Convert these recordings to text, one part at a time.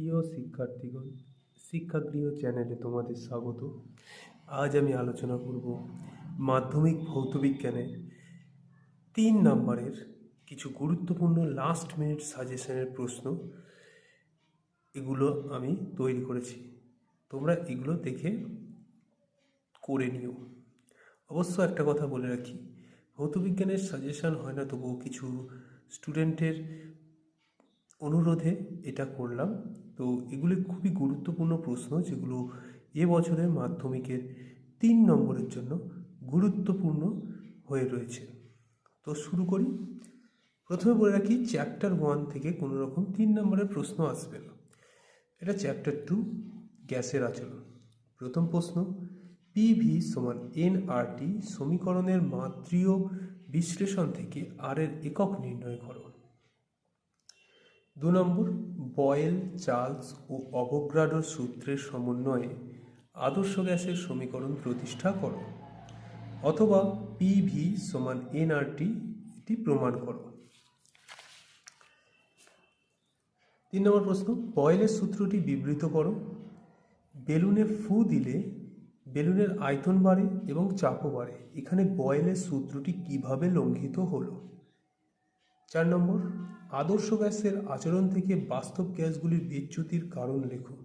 প্রিয় শিক্ষার্থীগণ শিক্ষাগৃহ চ্যানেলে তোমাদের স্বাগত। আজ আমি আলোচনা করব মাধ্যমিক ভৌতবিজ্ঞানের তিন নম্বরের কিছু গুরুত্বপূর্ণ লাস্ট মিনিট সাজেশনের প্রশ্ন। এগুলো আমি তৈরি করেছি। তোমরা এগুলো দেখে করে নিও। অবশ্য একটা কথা বলে রাখি, ভৌতবিজ্ঞানের সাজেশন হয় না, তবুও কিছু স্টুডেন্টের অনুরোধে এটা করলাম। তো এগুলি খুবই গুরুত্বপূর্ণ প্রশ্ন যেগুলো এ বছরের মাধ্যমিকের তিন নম্বরের জন্য গুরুত্বপূর্ণ হয়ে রয়েছে। তো শুরু করি। প্রথমে বলে রাখি চ্যাপ্টার ওয়ান থেকে কোনো রকম তিন নম্বরের প্রশ্ন আসবে না। এটা চ্যাপ্টার টু গ্যাসের আচরণ। প্রথম প্রশ্ন পিভি সমান এন টি সমীকরণের মাত্রীয় বিশ্লেষণ থেকে আর এর একক নির্ণয় করো। দু নম্বর, বয়েল, চার্লস ও অবগ্রাডোর সূত্রের সমন্বয়ে আদর্শ গ্যাসের সমীকরণ প্রতিষ্ঠা করো। অথবা পিভি সমান এনআরটি এটি প্রমাণ করো। তিন নম্বর প্রশ্ন, বয়েলের সূত্রটি বিবৃত করো। বেলুনে ফু দিলে বেলুনের আয়তন বাড়ে এবং চাপও বাড়ে। এখানে বয়েলের সূত্রটি কীভাবে লঙ্ঘিত হলো? চার নম্বর, আদর্শ গ্যাসের আচরণ থেকে বাস্তব গ্যাসগুলির বিচ্যুতির কারণ লেখো।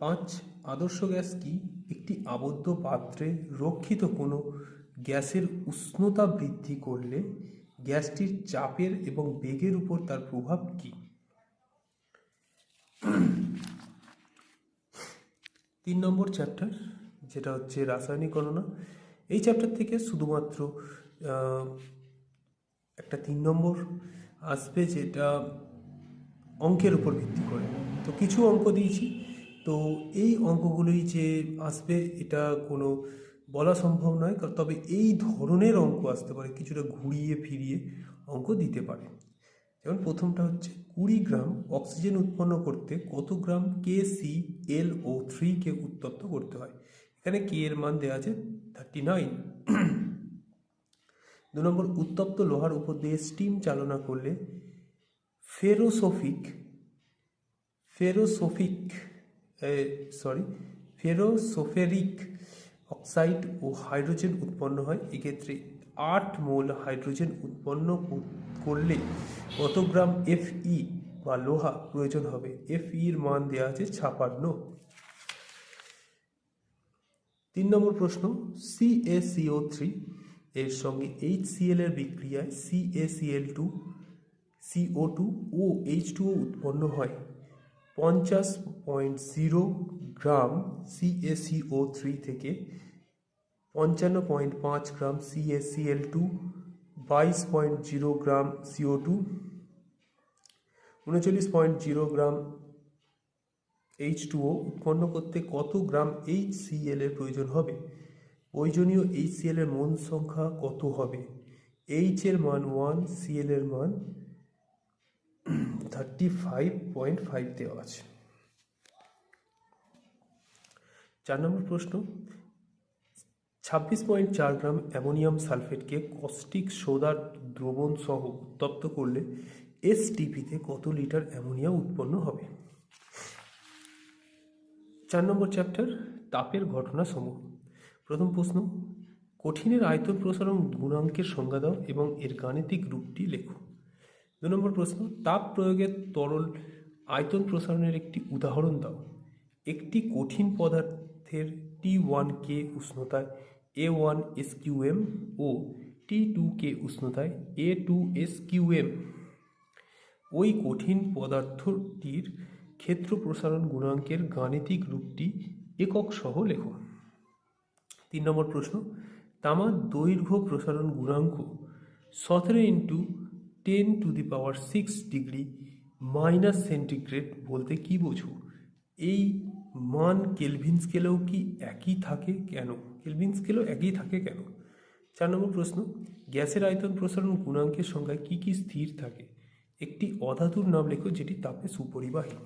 পাঁচ, আদর্শ গ্যাস কি একটি আবদ্ধ পাত্রে রক্ষিত কোনো গ্যাসের উষ্ণতা বৃদ্ধি করলে গ্যাসটির চাপের এবং বেগের উপর তার প্রভাব কী? তিন নম্বর চ্যাপ্টার, যেটা হচ্ছে রাসায়নিক গণনা, এই চ্যাপ্টার থেকে শুধুমাত্র একটা তিন নম্বর আসবে যেটা অঙ্কের উপর ভিত্তি করে। তো কিছু অঙ্ক দিয়েছি। তো এই অঙ্কগুলোই যে আসবে, এটা কোনো বলা সম্ভব নয়। তবে এই ধরনের অঙ্ক আসতে পারে, কিছুটা ঘুরিয়ে ফিরিয়ে অঙ্ক দিতে পারে। যেমন প্রথমটা হচ্ছে, কুড়ি গ্রাম অক্সিজেন উৎপন্ন করতে কত গ্রাম কে সি এল ও থ্রিকে উত্তপ্ত করতে হয়? এখানে কে এর মান দেওয়া আছে থার্টি নাইন দু নম্বর, উত্তপ্ত লোহার উপর দিয়ে স্টিম চালনা করলে ফেরোসোফিক ফেরোসোফিক সরি ফেরোসোফেরিক অক্সাইড ও হাইড্রোজেন উৎপন্ন হয়। এক্ষেত্রে আট মোল হাইড্রোজেন উৎপন্ন করলে কত গ্রাম এফই বা লোহা প্রয়োজন হবে? এফই এর মান দেওয়া আছে ছাপান্ন। তিন নম্বর প্রশ্ন সিএসিও থ্রি এর সঙ্গে এইচ এর বিক্রিয়ায় C A C L two C O two O H two উৎপন্ন হয়। পঞ্চাশ point zero gram C A C O three থেকে পঞ্চান্ন পয়েন্ট পাঁচ gram C A C L two বাইশ point zero gram C O two উনচল্লিশ point zero gram H টুও উৎপন্ন করতে কত গ্রাম এইচ এর প্রয়োজন হবে? প্রয়োজনীয় এইচ সিএল এর মন সংখ্যা কত হবে? এইচ এর মান ওয়ান সিএল এর মান থার্টি ফাইভ পয়েন্ট ফাইভ দেওয়া আছে। চার নম্বর প্রশ্ন, ছাব্বিশ পয়েন্ট চার গ্রাম অ্যামোনিয়াম সালফেটকে কস্টিক সোদার দ্রবণ সহ উত্তপ্ত করলে এস এসটিপিতে কত লিটার অ্যামোনিয়া উৎপন্ন হবে? চার নম্বর চ্যাপ্টার, তাপের ঘটনা সমূহ প্রথম প্রশ্ন, কঠিনের আয়তন প্রসারণ গুণাঙ্কের সংজ্ঞা দাও এবং এর গাণিতিক রূপটি লেখো। দু নম্বর প্রশ্ন, তাপ প্রয়োগের তরল আয়তন প্রসারণের একটি উদাহরণ দাও। একটি কঠিন পদার্থের T one K উষ্ণতায় A one S Q M O T two K উষ্ণতায় এ টু এস কিউএম ওই কঠিন পদার্থটির ক্ষেত্র প্রসারণ গুণাঙ্কের গাণিতিক রূপটি একক সহ লেখো। তিন নম্বর প্রশ্ন তামার দৈর্ঘ্য প্রসারণ গুণাঙ্ক সতেরো into ten to the power six degree minus centigrade বলতে কি বোঝো? এই মান কেলভিন স্কেলেও কি একই থাকে কেন? কেলভিন স্কেলেও একই থাকে কেন? চার নম্বর প্রশ্ন, গ্যাসের আয়তন প্রসারণ গুণাঙ্কের সংখ্যায় কি কি স্থির থাকে? একটি অধাতুর নাম লেখো যেটি তাপে সুপরিবাহী।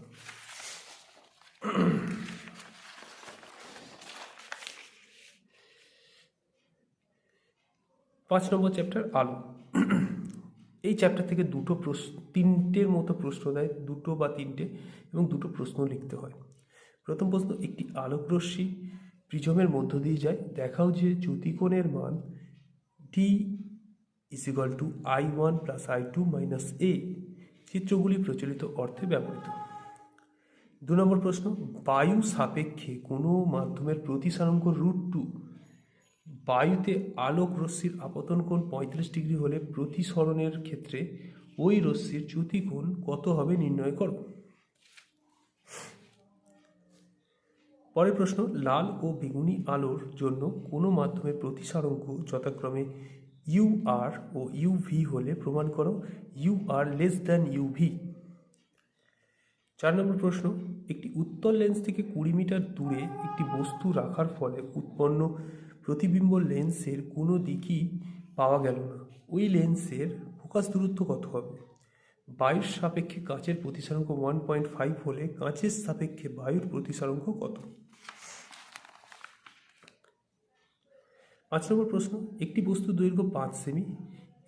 পাঁচ নম্বর চ্যাপ্টার আলো। এই চ্যাপ্টার থেকে দুটো প্রশ্ন, তিনটের মতো প্রশ্ন দেয়, দুটো বা তিনটে, এবং দুটো প্রশ্ন লিখতে হয়। প্রথম প্রশ্ন, একটি আলোকরশ্মি প্রিজমের মধ্য দিয়ে যায়, দেখাও যে জ্যোতিকোণের মান D is equal to I one plus I two minus A চিত্রগুলি প্রচলিত অর্থে ব্যবহৃত। দু নম্বর প্রশ্ন, বায়ু সাপেক্ষে কোনো মাধ্যমের প্রতিসারাঙ্ক রুট টু বায়ুতে আলোক রশ্মির আপতন কোণ পঁয়ত্রিশ ডিগ্রি হলে প্রতিসরণের ক্ষেত্রে ওই রশ্মির চ্যুতি কোণ কত হবে নির্ণয় করো। পরের প্রশ্ন, লাল ও বেগুনি আলোর জন্য কোনো মাধ্যমের প্রতিসারাঙ্ক যথাক্রমে ইউ আর ও ইউ ভি হলে প্রমাণ করো, U R less than U V. চার নম্বর প্রশ্ন, একটি উত্তর লেন্স থেকে কুড়ি মিটার দূরে একটি বস্তু রাখার ফলে উৎপন্ন প্রতিবিম্ব লেন্সের কোনো দিকই পাওয়া গেল না। ওই লেন্সের ফোকাস দূরত্ব কত হবে? বায়ুর সাপেক্ষে কাঁচের প্রতিসারাঙ্ক ওয়ান পয়েন্ট ফাইভ হলে কাঁচের সাপেক্ষে বায়ুর প্রতিসারাঙ্ক কত? পাঁচ নম্বর প্রশ্ন, একটি বস্তু দৈর্ঘ্য পাঁচ সেমি,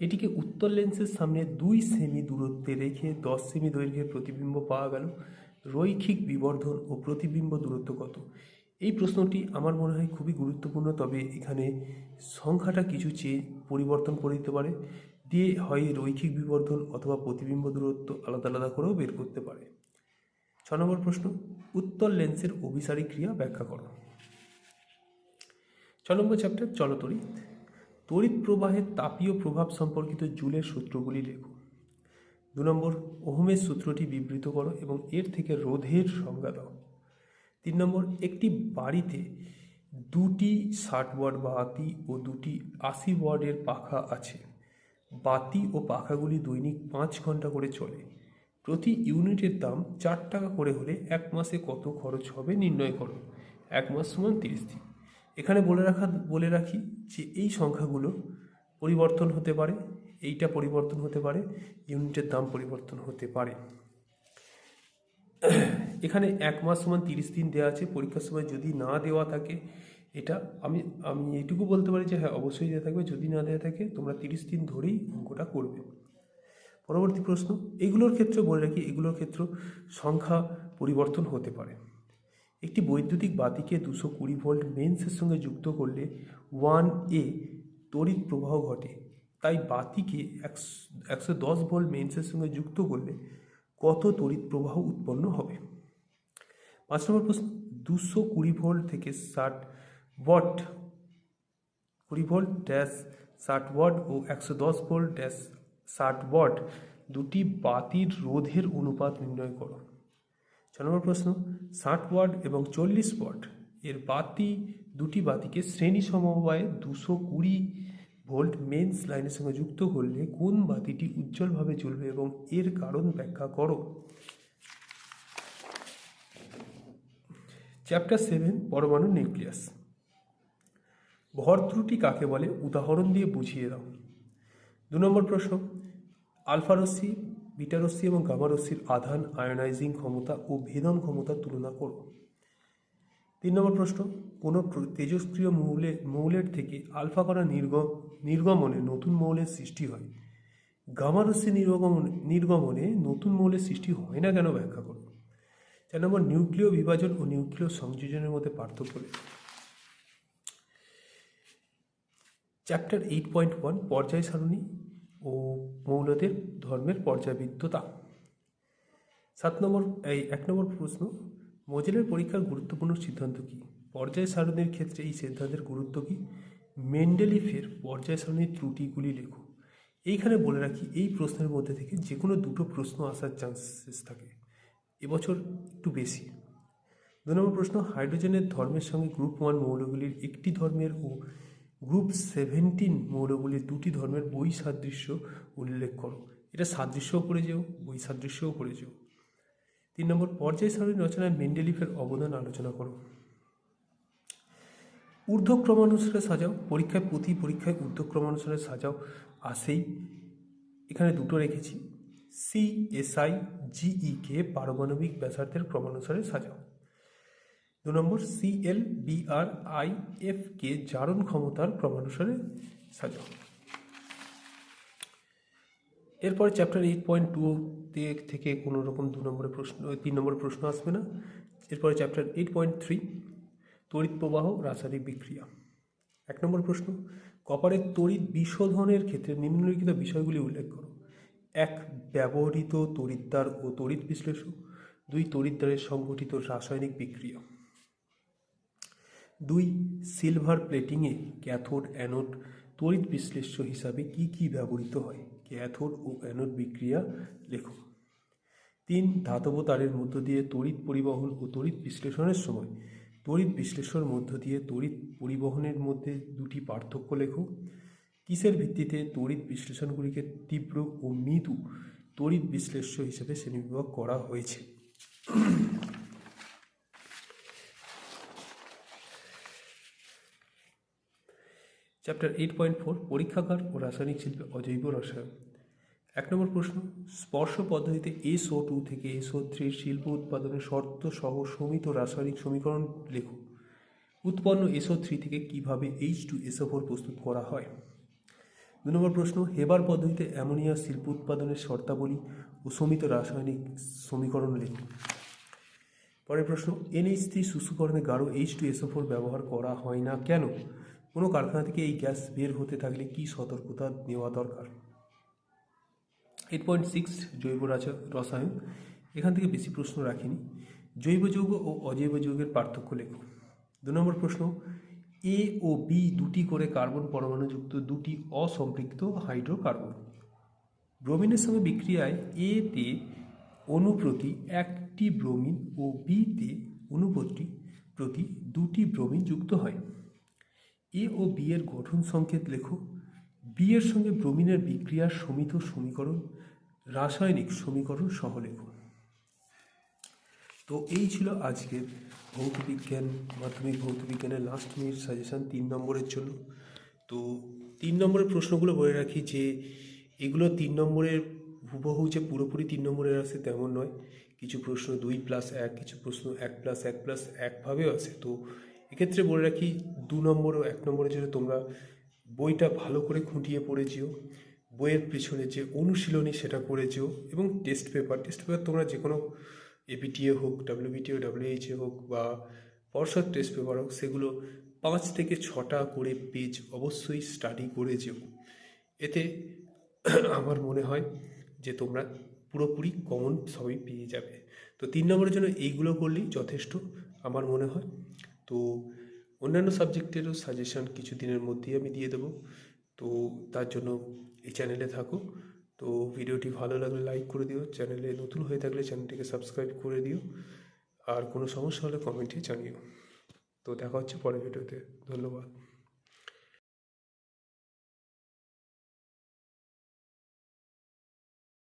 এটিকে উত্তর লেন্সের সামনে দুই সেমি দূরত্বে রেখে দশ সেমি দৈর্ঘ্যের প্রতিবিম্ব পাওয়া গেল। রৈখিক বিবর্ধন ও প্রতিবিম্ব দূরত্ব কত? এই প্রশ্নটি আমার মনে হয় খুবই গুরুত্বপূর্ণ, তবে এখানে সংখ্যাটা কিছু চেয়ে পরিবর্তন করে দিতে পারে, দিয়ে হয় রৈখিক বিবর্ধন অথবা প্রতিবিম্ব দূরত্ব আলাদা আলাদা করেও বের করতে পারে। ছ নম্বর প্রশ্ন উত্তর লেন্সের অভিসারী ক্রিয়া ব্যাখ্যা করো। ছ নম্বর চ্যাপ্টার চলতরিৎ তড়িৎ প্রবাহের তাপীয় প্রভাব সম্পর্কিত জুলের সূত্রগুলি লেখো। দু নম্বর, ওহমের সূত্রটি বিবৃত করো এবং এর থেকে রোধের সংজ্ঞা দাও। তিন নম্বর, একটি বাড়িতে দুটি ষাট ওয়াট বাতি ও দুটি আশি ওয়ার্ডের পাখা আছে। বাতি ও পাখাগুলি দৈনিক পাঁচ ঘণ্টা করে চলে। প্রতি ইউনিটের দাম চার টাকা করে হলে এক মাসে কত খরচ হবে নির্ণয় করো। এক মাস সমান তিরিশ দিন। এখানে বলে রাখা, বলে রাখি যে এই সংখ্যাগুলো পরিবর্তন হতে পারে, এইটা পরিবর্তন হতে পারে, ইউনিটের দাম পরিবর্তন হতে পারে। এখানে এক মাস সমান তিরিশ দিন দেওয়া আছে। পরীক্ষার সময় যদি না দেওয়া থাকে, এটা আমি আমি এইটুকু বলতে পারি যে হ্যাঁ অবশ্যই দেওয়া থাকবে। যদি না দেওয়া থাকে, তোমরা তিরিশ দিন ধরেই অঙ্কটা করবে। পরবর্তী প্রশ্ন, এগুলোর ক্ষেত্রে বলে রাখি, এগুলোর ক্ষেত্রে সংখ্যা পরিবর্তন হতে পারে। একটি বৈদ্যুতিক বাতিকে দুশো কুড়ি ভোল্ট মেন্সের সঙ্গে যুক্ত করলে ওয়ান এ তড়িৎ প্রবাহ ঘটে। তাই বাতিকে একশো একশো দশ ভোল্ট মেন্সের সঙ্গে যুক্ত করলে কত তড়িৎ প্রবাহ উৎপন্ন হবে? পাঁচ নম্বর প্রশ্ন, দুশো কুড়ি ভোল্ট থেকে ষাট ওয়াট, কুড়ি ভোল্ট ড্যাশ ষাট ওয়াট ও একশো দশ ভোল্ট ড্যাশ ষাট ওয়াট দুটি বাতির রোধের অনুপাত নির্ণয় করো। ছ নম্বর প্রশ্ন, ষাট ওয়াট এবং চল্লিশ ওয়াট, এর বাতি, দুটি বাতিকে শ্রেণি সমবায়ে দুশো কুড়ি ভোল্ট মেন্স লাইনের সঙ্গে যুক্ত করলে কোন বাতিটি উজ্জ্বলভাবে জ্বলবে এবং এর কারণ ব্যাখ্যা করো। চ্যাপ্টার সেভেন পরমাণু নিউক্লিয়াস। ভর ত্রুটি কাকে বলে? উদাহরণ দিয়ে বুঝিয়ে দাও। দু নম্বর প্রশ্ন, আলফা রশ্মি, বিটা রশ্মি এবং গামা রশ্মির আধান, আয়নাইজিং ক্ষমতা ও ভেদন ক্ষমতা তুলনা করো। তিন নম্বর প্রশ্ন, কোনো তেজস্ক্রিয় মৌলে মৌলের থেকে আলফা কণা নির্গম নির্গমনে নতুন মৌলের সৃষ্টি হয়। গামা রশ্মি নির্গমন নির্গমনে নতুন মৌলের সৃষ্টি হয় না কেন ব্যাখ্যা করো। চার নম্বর নিউক্লিয় বিভাজন ও নিউক্লিয় সংযোজনের মধ্যে পার্থক্য। চ্যাপ্টার এইট পয়েন্ট ওয়ান পর্যায় সারণী ও মৌলদের ধর্মের পর্যায়বৃত্ততা সাত নম্বর, এই এক নম্বর প্রশ্ন মজেলের পরীক্ষার গুরুত্বপূর্ণ সিদ্ধান্ত কী? পর্যায় সারণীর ক্ষেত্রে এই সিদ্ধান্তের গুরুত্ব কী? মেন্ডেলিফের পর্যায় সারণীর ত্রুটিগুলি লেখো। এইখানে বলে রাখি, এই প্রশ্নের মধ্যে থেকে যে কোনো দুটো প্রশ্ন আসার চান্সেস থাকে। এবছর একটু বেশি। দু নম্বর প্রশ্ন, হাইড্রোজেনের ধর্মের সঙ্গে গ্রুপ ওয়ান মৌলগুলির একটি ধর্মের ও গ্রুপ সেভেন্টিন মৌলগুলির দুটি ধর্মের বই সাদৃশ্য উল্লেখ করো। এটা সাদৃশ্যও করে যেও বই সাদৃশ্যও করে যেও। তিন নম্বর, পর্যায় সারণী রচনায় মেন্ডেলিফের অবদান আলোচনা করো। ঊর্ধ্বক্রমানুসারে সাজাও, পরীক্ষায় প্রতি পরীক্ষায় ঊর্ধ্বক্রমানুসারে সাজাও আসেই। এখানে দুটো রেখেছি। সি এসআই জিই কে পারমাণবিক ব্যাসার্ধের ক্রমানুসারে সাজাও। দু নম্বর C L B R I F কে জারণ ক্ষমতার ক্রমানুসারে সাজাও। এরপরে চ্যাপ্টার এইট পয়েন্ট টু থেকে কোনো রকম দু নম্বরের প্রশ্ন তিন নম্বরের প্রশ্ন আসবে না। এরপরে চ্যাপ্টার এইট পয়েন্ট থ্রি, তড়িৎ প্রবাহ রাসায়নিক বিক্রিয়া। এক নম্বর প্রশ্ন, কপারের তড়িৎ বিশোধনের ক্ষেত্রে নিম্নলিখিত বিষয়গুলি উল্লেখ করো। এক ব্যবহৃত তড়িৎদ্বার ও তড়িৎ বিশ্লেষক দুই তড়িৎদ্বারের সংগঠিত রাসায়নিক বিক্রিয়া। দুই সিলভার প্লেটিংয়ে ক্যাথোড অ্যানোড তড়িৎ বিশ্লেষ্য হিসাবে কি কি ব্যবহৃত হয়? ক্যাথোড ও অ্যানোড বিক্রিয়া লেখো তিন ধাতব তারের মধ্য দিয়ে তড়িৎ পরিবহন ও তড়িৎ বিশ্লেষণের সময়। তড়িৎ বিশ্লেষণের মধ্য দিয়ে তড়িৎ পরিবহনের মধ্যে দুটি পার্থক্য লেখো। কিসের ভিত্তিতে তড়িৎ বিশ্লেষণগুলিকে তীব্র ও মৃদু তড়িৎ বিশ্লেষ্য হিসেবে শ্রেণীবিভাগ করা হয়েছে? চ্যাপ্টার এইট পয়েন্ট ফোর পরীক্ষাগার ও রাসায়নিক শিল্পে অজৈব রসায়ন। এক নম্বর প্রশ্ন, স্পর্শ পদ্ধতিতে এসও টু থেকে এসও থ্রির শিল্প উৎপাদনের শর্ত সহ সমিত রাসায়নিক সমীকরণ লেখো। উৎপন্ন এসও থ্রি থেকে কীভাবে এইচ টু এসও ফোর প্রস্তুত করা হয়? দু নম্বর প্রশ্ন হেবার পদ্ধতিতে অ্যামোনিয়া শিল্প উৎপাদনের শর্তাবলী ও সমিত রাসায়নিক সমীকরণ লেখো পরের প্রশ্ন, এনএইচ থ্রি শুষ্ককরণে গাঢ় এইচ টু এসও ফোর ব্যবহার করা হয় না কেন? কোনো কারখানা থেকে এই গ্যাস বের হতে থাকলে কী সতর্কতা নেওয়া দরকার? এইট পয়েন্ট সিক্স জৈব রাসা- রসায়ন। এখান থেকে বেশি প্রশ্ন রাখিনি। জৈব যৌগ ও অজৈব যৌগের পার্থক্য লেখো দু নম্বর প্রশ্ন এ ও বি দুটি করে কার্বন পরমাণুযুক্ত দুটি অসম্পৃক্ত হাইড্রোকার্বন। ব্রোমিনের সঙ্গে বিক্রিয়ায় এ তে অনুপ্রতি একটি ব্রোমিন ও বিতে অনুপ্রতি প্রতি দুটি ব্রোমিন যুক্ত হয়। এ ও বি এর গঠন সংকেত লেখো। বি এর সঙ্গে ব্রোমিনের বিক্রিয়ার সমিত সমীকরণ, রাসায়নিক সমীকরণ সহ লেখো। তো এই ছিল আজকের ভৌতবিজ্ঞান, মাধ্যমিক ভৌতবিজ্ঞানের লাস্ট মিনিট সাজেশান তিন নম্বরের জন্য। তো তিন নম্বরের প্রশ্নগুলো বলে রাখি যে, এগুলো তিন নম্বরের হুবহু যে পুরোপুরি তিন নম্বরের আসে তেমন নয়। কিছু প্রশ্ন দুই প্লাস এক, কিছু প্রশ্ন এক প্লাস এক প্লাস একভাবেও আসে। তো এক্ষেত্রে বলে রাখি, দু নম্বর ও এক নম্বরের জন্য তোমরা বইটা ভালো করে খুঁটিয়ে পড়ে যেও। বইয়ের পিছনে যে অনুশীলনী সেটা করে যেও এবং টেস্ট পেপার টেস্ট পেপার তোমরা যে কোনো এপিটিএ হোক ডাব্লিউবিটিও ডাব্লিউএইচএ হোক বা পর্ষদ টেস্ট পেপার হোক, সেগুলো পাঁচ থেকে ছটা করে পেজ অবশ্যই স্টাডি করে যেও। এতে আমার মনে হয় যে তোমরা পুরোপুরি কমন সবই পেয়ে যাবে। তো তিন নম্বরের জন্য এইগুলো করলেই যথেষ্ট আমার মনে হয়। তো অন্যান্য সাবজেক্টেরও সাজেশন কিছু দিনের মধ্যেই আমি দিয়ে দেবো। তো তার জন্য এই চ্যানেলে থাকো। তো ভিডিওটি ভালো লাগলে লাইক করে দিও, চ্যানেলে নতুন হয়ে থাকলে চ্যানেলটিকে সাবস্ক্রাইব করে দিও, আর কোনো সমস্যা হলে কমেন্টে জানিও। তো দেখা হচ্ছে পরের ভিডিওতে, ধন্যবাদ।